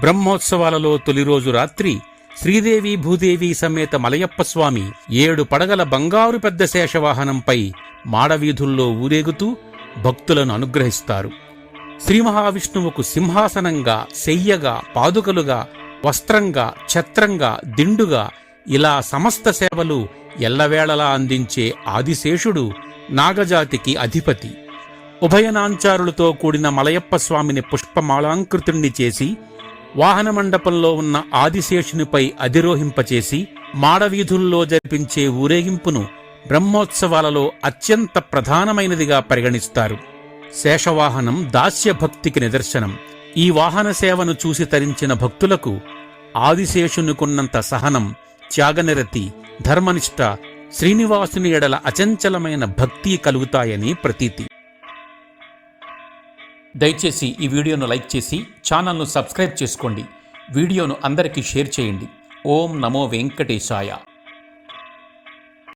బ్రహ్మోత్సవాలలో తొలి రోజు రాత్రి శ్రీదేవి భూదేవి సమేత మలయప్ప స్వామి ఏడు పడగల బంగారు పెద్ద శేషవాహనంపై మాడవీధుల్లో ఊరేగుతూ భక్తులను అనుగ్రహిస్తారు. శ్రీ మహావిష్ణువుకు సింహాసనంగా శయ్యగా పాదుకలుగా వస్త్రంగా ఛత్రంగా దిండుగా ఇలా సమస్త సేవలు ఎల్లవేళలా అందించే ఆదిశేషుడు నాగజాతికి అధిపతి. ఉభయనాంచారులతో కూడిన మలయప్ప స్వామిని పుష్పమాలాంకృతుణ్ణి చేసి వాహన మండపంలో ఉన్న ఆదిశేషునిపై అధిరోహింపచేసి మాడవీధుల్లో జరిపించే ఊరేగింపును బ్రహ్మోత్సవాలలో అత్యంత ప్రధానమైనదిగా పరిగణిస్తారు. శేషవాహనం దాస్యభక్తికి నిదర్శనం. ఈ వాహన సేవను చూసి తరించిన భక్తులకు ఆదిశేషునికున్నంత సహనం త్యాగనిరతి ధర్మనిష్ట శ్రీనివాసుని ఎడల అచంచలమైన భక్తి కలుగుతాయని ప్రతీతి. దయచేసి ఈ వీడియోను లైక్ చేసి ఛానల్ను సబ్స్క్రైబ్ చేసుకోండి. వీడియోను అందరికీ షేర్ చేయండి. ఓం నమో వెంకటేశాయ.